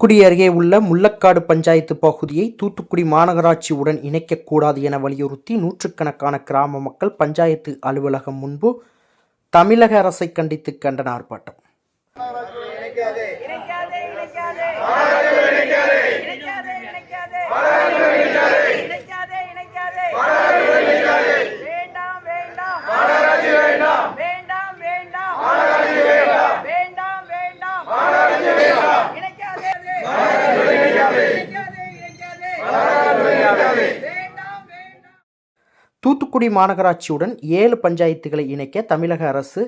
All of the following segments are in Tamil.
தூத்துக்குடி அருகே உள்ள முள்ளக்காடு பஞ்சாயத்து பகுதியை தூத்துக்குடி மாநகராட்சியுடன் இணைக்கக்கூடாது என வலியுறுத்தி நூற்றுக்கணக்கான கிராம மக்கள் பஞ்சாயத்து அலுவலகம் முன்பு தமிழக அரசை கண்டித்து கண்டன ஆர்ப்பாட்டம். தூத்துக்குடி மாநகராட்சியுடன் ஏழு பஞ்சாயத்துகளை இணைக்க தமிழக அரசு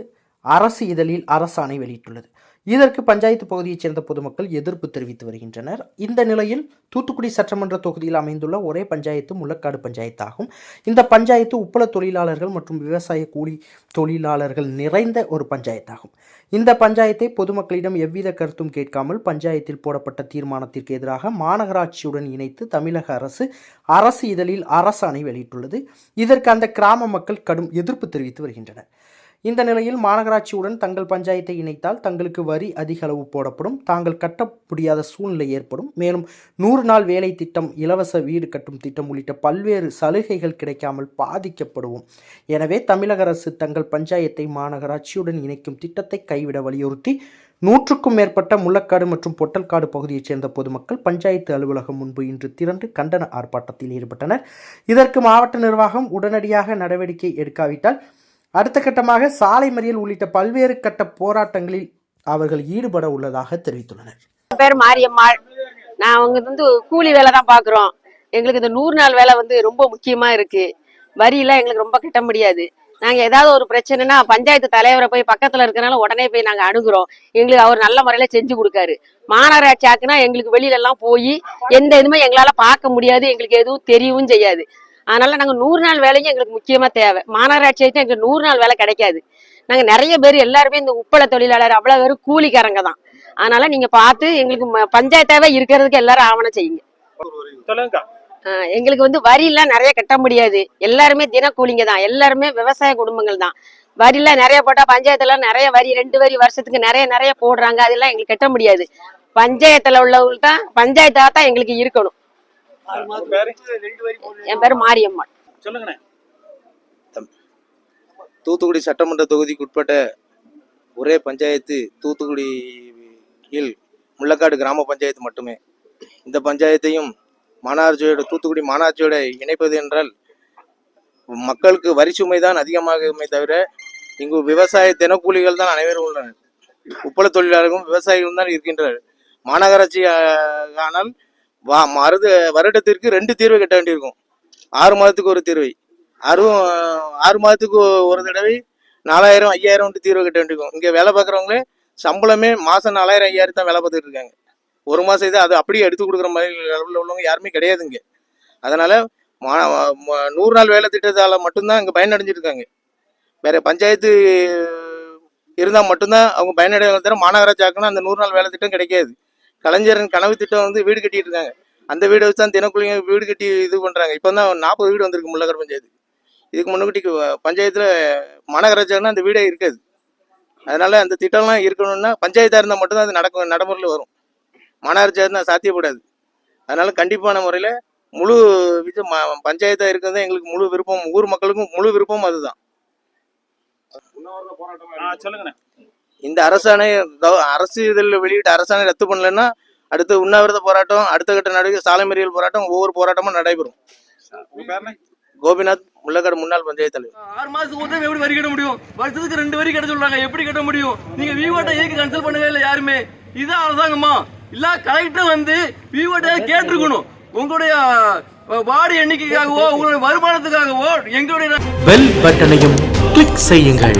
அரசு இதழில் அரசாணை வெளியிட்டுள்ளது. இதற்கு பஞ்சாயத்து பகுதியைச் சேர்ந்த பொதுமக்கள் எதிர்ப்பு தெரிவித்து வருகின்றனர். இந்த நிலையில் தூத்துக்குடி சட்டமன்ற தொகுதியில் அமைந்துள்ள ஒரே பஞ்சாயத்து முள்ளக்காடு பஞ்சாயத்து ஆகும் இந்த பஞ்சாயத்து உப்பள தொழிலாளர்கள் மற்றும் விவசாய கூலி தொழிலாளர்கள் நிறைந்த ஒரு பஞ்சாயத்தாகும். இந்த பஞ்சாயத்தை பொதுமக்களிடம் எவ்வித கருத்தும் கேட்காமல் பஞ்சாயத்தில் போடப்பட்ட தீர்மானத்திற்கு எதிராக மாநகராட்சியுடன் இணைத்து தமிழக அரசு அரசு இதழில் அரசாணை வெளியிட்டுள்ளது. இதற்கு அந்த கிராம மக்கள் கடும் எதிர்ப்பு தெரிவித்து வருகின்றனர். இந்த நிலையில் மாநகராட்சியுடன் தங்கள் பஞ்சாயத்தை இணைத்தால் தங்களுக்கு வரி அதிக அளவு போடப்படும். தாங்கள் கட்ட முடியாத சூழ்நிலை ஏற்படும். மேலும் நூறு நாள் வேலை திட்டம் இலவச வீடு கட்டும் திட்டம் உள்ளிட்ட பல்வேறு சலுகைகள் கிடைக்காமல் பாதிக்கப்படுவோம். எனவே தமிழக அரசு தங்கள் பஞ்சாயத்தை மாநகராட்சியுடன் இணைக்கும் திட்டத்தை கைவிட வலியுறுத்தி நூற்றுக்கும் மேற்பட்ட முள்ளக்காடு மற்றும் பொட்டல்காடு பகுதியைச் சேர்ந்த பொதுமக்கள் பஞ்சாயத்து அலுவலகம் முன்பு இன்று திரண்டு கண்டன ஆர்ப்பாட்டத்தில் ஈடுபட்டனர். இதற்கு மாவட்ட நிர்வாகம் உடனடியாக நடவடிக்கை எடுக்காவிட்டால் அடுத்த கட்டமாக சாலை மறியல் உள்ளிட்ட பல்வேறு கட்ட போராட்டங்களில் அவர்கள் ஈடுபட உள்ளதாக தெரிவித்துள்ளனர். பேர் மாரியம்மாள் நான் அவங்க வந்து கூலி வேலை தான் பாக்குறோம். எங்களுக்கு இந்த நூறு நாள் வேலை வந்து ரொம்ப முக்கியமா இருக்கு. வரியெல்லாம் எங்களுக்கு ரொம்ப கட்ட முடியாது. நாங்க ஏதாவது ஒரு பிரச்சனைனா பஞ்சாயத்து தலைவரை போய் பக்கத்துல இருக்கனால உடனே போய் நாங்க அணுகுறோம். எங்களுக்கு அவர் நல்ல முறையில செஞ்சு கொடுக்காரு. மாநகராட்சி ஆக்குனா எங்களுக்கு வெளியில எல்லாம் போய் எந்த இதுவுமே எங்களால பார்க்க முடியாது. எங்களுக்கு எதுவும் தெரியவும் செய்யாது. அதனால நாங்க நூறு நாள் வேலையும் எங்களுக்கு முக்கியமா தேவை. மாநகராட்சி ஆயிட்டு எங்களுக்கு நூறு நாள் வேலை கிடைக்காது. நாங்க நிறைய பேர் எல்லாருமே இந்த உப்பள தொழிலாளர் அவ்வளவு பேரும் கூலிக்காரங்க தான். அதனால நீங்க பார்த்து எங்களுக்கு பஞ்சாயத்தாவே இருக்கிறதுக்கு எல்லாரும் ஆவணம் செய்யுங்க. எங்களுக்கு வந்து வரி எல்லாம் நிறைய கட்ட முடியாது. எல்லாருமே தினக்கூலிங்க தான். எல்லாருமே விவசாய குடும்பங்கள் தான். வரி எல்லாம் நிறைய போட்டா பஞ்சாயத்துல நிறைய வரி ரெண்டு வரி வருஷத்துக்கு நிறைய நிறைய போடுறாங்க. அதெல்லாம் எங்களுக்கு கட்ட முடியாது. பஞ்சாயத்துல உள்ளவங்க தான் பஞ்சாயத்தா தான் எங்களுக்கு இருக்கணும். என் பேரு மாரியம்மாள் சொல்லுங்கண்ணே. தூத்துக்குடி சட்டமன்ற தொகுதிக்கு உட்பட்ட ஒரே பஞ்சாயத்து தூத்துக்குடி கீழ் முள்ளக்காடு கிராம பஞ்சாயத்து மட்டுமே. இந்த பஞ்சாயத்தையும் மாநகராட்சியோட தூத்துக்குடி மாநகராட்சியோட இணைப்பது என்றால் மக்களுக்கு வரி சுமை தான் அதிகமாகுமே தவிர இங்கு விவசாய தினக்கூலிகள் தான் அனைவரும் உள்ளனர். உப்பள தொழிலாளர்களும் விவசாயிகளும் தான் இருக்கின்றனர். மாநகராட்சி ஆனால் வா மருது வருடத்திற்கு ரெண்டு தீர்வை கட்ட வேண்டியிருக்கும். ஆறு மாதத்துக்கு ஒரு தீர்வை. அறுவும் ஆறு மாதத்துக்கு ஒரு தடவை நாலாயிரம் ஐயாயிரம் தீர்வு கட்ட வேண்டியிருக்கும். இங்கே வேலை பார்க்குறவங்களே சம்பளமே மாதம் நாலாயிரம் ஐயாயிரம் தான் வேலை பார்த்துட்டு இருக்காங்க. ஒரு மாதம் இது அது அப்படியே எடுத்து கொடுக்குற மாதிரி லெவலில் உள்ளவங்க யாருமே கிடையாது இங்கே. அதனால் நூறு நாள் வேலை திட்டத்தால் மட்டும்தான் இங்கே பயனடைஞ்சிருக்காங்க வேறு பஞ்சாயத்து இருந்தால் மட்டும்தான் அவங்க பயனடைவாங்க தவிர மாநகராட்சி ஆக்குனா அந்த நூறு நாள் வேலை திட்டம் கிடைக்காது. கலைஞரின் கனவு திட்டம் வந்து வீடு கட்டிட்டு இருக்காங்க. அந்த வீடை வச்சு தான் தினக்குள்ளிங்க வீடு கட்டி இது பண்ணுறாங்க இப்போ தான் நாற்பது வீடு வந்திருக்கு முள்ளக்கர் பஞ்சாயத்து. இதுக்கு முன்னாடி பஞ்சாயத்தில் மாநகராட்சினா அந்த வீடே இருக்காது. அதனால அந்த திட்டம்லாம் இருக்கணும்னா பஞ்சாயத்தாக இருந்தால் மட்டும்தான் அது நடக்கும் நடைமுறையில் வரும். மாநகராட்சியாக இருந்தால் சாத்தியப்படாது. அதனால கண்டிப்பான முறையில் முழு இது ம- பஞ்சாயத்தா இருக்கிறது தான் எங்களுக்கு முழு விருப்பம். ஊர் மக்களுக்கும் முழு விருப்பம் அதுதான். ஆ சொல்லுங்கண்ணே. இந்த அரசாணை அரசு இதில் வெளியிட்ட அரசாணை ரத்து பண்ணலைன்னா அடுத்து உண்ணாவிரத போராட்டம் அடுத்த கட்ட நடவடிக்கை சாலை மறியல் போராட்டம் ஒவ்வொரு போராட்டமும் நடைபெறும். கோபிநாத் முள்ளக்காடு முன்னாள் பஞ்சாயத்து தலைவர். ஆறு மாசத்துக்கு ஒரு எப்படி வரி கட்ட முடியும்? வருஷத்துக்கு ரெண்டு வரி கட்ட சொல்றாங்க எப்படி கட்ட முடியும்? நீங்க விவோட்ட ஏக்கு கன்சல்ட் பண்ணவே இல்லை யாருமே. இதான் அரசாங்கமா? இல்ல கலெக்டர் வந்து விவோட்ட கேட்டிருக்கணும். உங்களுடைய வார்டு எண்ணிக்கைக்காகவோ உங்களுடைய வருமானத்துக்காகவோ எங்களுடைய பெல் பட்டனையும் கிளிக் செய்யுங்கள்.